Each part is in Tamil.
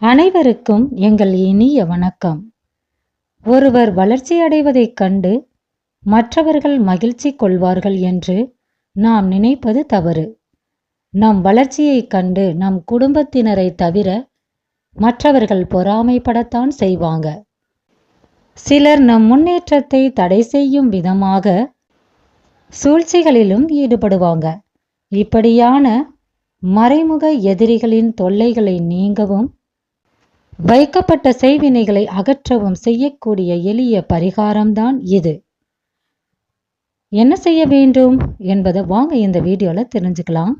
அனைவருக்கும் எங்கள் இனிய வணக்கம். ஒருவர் வளர்ச்சி அடைவதைக் கண்டு மற்றவர்கள் மகிழ்ச்சி கொள்வார்கள் என்று நாம் நினைப்பது தவறு. நம் வளர்ச்சியைக் கண்டு நம் குடும்பத்தினரை தவிர மற்றவர்கள் பொறாமைப்படத்தான் செய்வாங்க. சிலர் நம் முன்னேற்றத்தை தடை செய்யும் விதமாக சூழ்ச்சிகளிலும் ஈடுபடுவாங்க. இப்படியான மறைமுக எதிரிகளின் தொல்லைகளை நீங்கவும் வைக்கப்பட்ட செய்வினைகளை அகற்றவும் செய்யக்கூடிய எளிய பரிகாரம்தான் இது. என்ன செய்ய வேண்டும் என்பதை வாங்க இந்த வீடியோவில் தெரிஞ்சுக்கலாம்.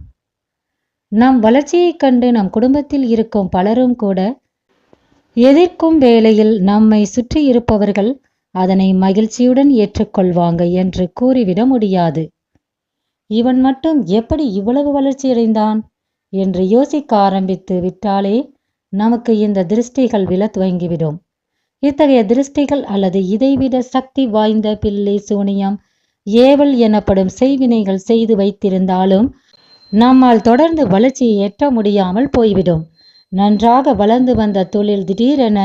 நம் வளர்ச்சியைக் கண்டு நம் குடும்பத்தில் இருக்கும் பலரும் கூட எதிர்க்கும் வேளையில் நம்மை சுற்றி இருப்பவர்கள் அதனை மகிழ்ச்சியுடன் ஏற்றுக்கொள்வாங்க என்று கூறிவிட முடியாது. இவன் மட்டும் எப்படி இவ்வளவு வளர்ச்சியடைந்தான் என்று யோசிக்க ஆரம்பித்து விட்டாலே நமக்கு இந்த திருஷ்டிகள் விழ துவங்கிவிடும். இத்தகைய திருஷ்டிகள் அல்லது இதைவிட சக்தி வாய்ந்த பில்லி சூனியம் ஏவல் எனப்படும் செய்வினைகள் செய்து வைத்திருந்தாலும் நம்மால் தொடர்ந்து வளர்ச்சியை எட்ட முடியாமல் போய்விடும். நன்றாக வளர்ந்து வந்த தொழில் திடீரென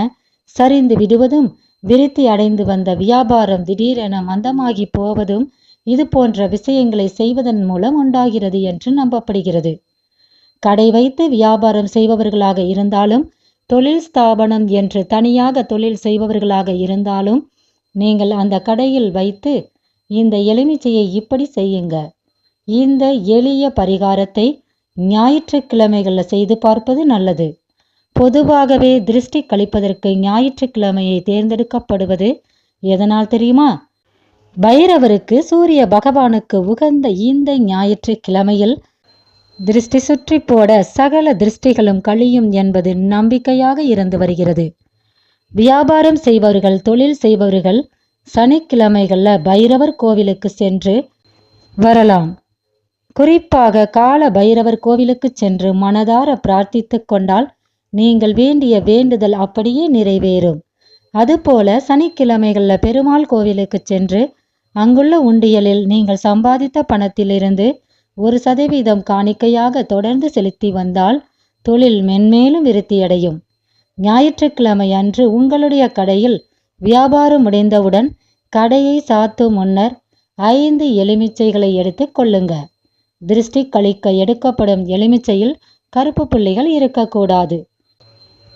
சரிந்து விடுவதும் விருத்தி அடைந்து வந்த வியாபாரம் திடீரென மந்தமாகி போவதும் இது போன்ற விஷயங்களை செய்வதன் மூலம் உண்டாகிறது என்று நம்பப்படுகிறது. கடை வைத்து வியாபாரம் செய்பவர்களாக இருந்தாலும் தொழில் ஸ்தாபனம் என்று தனியாக தொழில் செய்பவர்களாக இருந்தாலும் நீங்கள் அந்த கடையில் வைத்து இந்த எலுமிச்சையை இப்படி செய்யுங்க. இந்த எளிய பரிகாரத்தை ஞாயிற்றுக்கிழமைகளில் செய்து பார்ப்பது நல்லது. பொதுவாகவே திருஷ்டி கழிப்பதற்கு ஞாயிற்றுக்கிழமையை தேர்ந்தெடுக்கப்படுவது எதனால் தெரியுமா? பைரவருக்கு சூரிய பகவானுக்கு உகந்த இந்த ஞாயிற்றுக்கிழமையில் திருஷ்டி சுற்றி போட சகல திருஷ்டிகளும் கழியும் என்பது நம்பிக்கையாக இருந்து வருகிறது. வியாபாரம் செய்பவர்கள் தொழில் செய்பவர்கள் சனிக்கிழமைகள்ல பைரவர் கோவிலுக்கு சென்று வரலாம். குறிப்பாக கால பைரவர் கோவிலுக்கு சென்று மனதார பிரார்த்தித்து கொண்டால் நீங்கள் வேண்டிய வேண்டுதல் அப்படியே நிறைவேறும். அதுபோல சனிக்கிழமைகள்ல பெருமாள் கோவிலுக்கு சென்று அங்குள்ள உண்டியலில் நீங்கள் சம்பாதித்த பணத்திலிருந்து ஒரு சதவீதம் காணிக்கையாக தொடர்ந்து செலுத்தி வந்தால் தொழில் மென்மேலும் விருத்தியடையும். ஞாயிற்றுக்கிழமை அன்று உங்களுடைய கடையில் வியாபாரம் முடிந்தவுடன் கடையை சாத்தும் முன்னர் ஐந்து எலுமிச்சைகளை எடுத்து கொள்ளுங்க. திருஷ்டி கழிக்க எடுக்கப்படும் எலுமிச்சையில் கருப்பு புள்ளிகள் இருக்கக்கூடாது.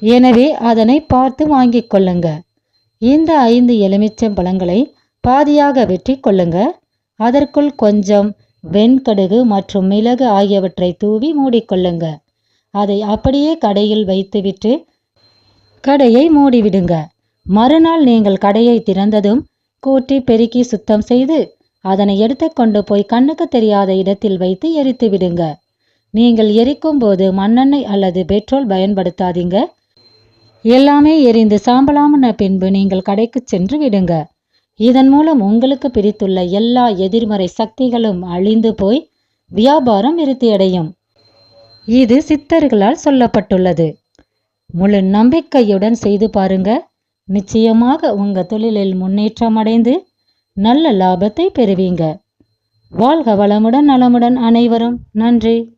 எனவே அதனை பார்த்து வாங்கிக் கொள்ளுங்க. இந்த ஐந்து எலுமிச்சம் பழங்களை பாதியாக வெற்றி கொள்ளுங்க. அதற்குள் கொஞ்சம் வெண்கடுகு மற்றும் மிளகு ஆகியவற்றை தூவி மூடிக்கொள்ளுங்க. அதை அப்படியே கடையில் வைத்துவிட்டு கடையை மூடிவிடுங்க. மறுநாள் நீங்கள் கடையை திறந்ததும் கூட்டி பெருக்கி சுத்தம் செய்து அதனை எடுத்துக்கொண்டு போய் கண்ணுக்கு தெரியாத இடத்தில் வைத்து எரித்து விடுங்க நீங்கள் எரிக்கும் போது மண்ணெண்ணெய் அல்லது பெட்ரோல் பயன்படுத்தாதீங்க. எல்லாமே எரிந்து சாம்பலாமன பின்பு நீங்கள் கடைக்கு சென்று விடுங்க. இதன் மூலம் உங்களுக்கு பிடித்துள்ள எல்லா எதிர்மறை சக்திகளும் அழிந்து போய் வியாபாரம் விருத்தியடையும். இது சித்தர்களால் சொல்லப்பட்டுள்ளது. முழு நம்பிக்கையுடன் செய்து பாருங்க. நிச்சயமாக உங்க தொழிலில் முன்னேற்றம் அடைந்து நல்ல லாபத்தை பெறுவீங்க. வாழ்க வளமுடன் நலமுடன் அனைவரும். நன்றி.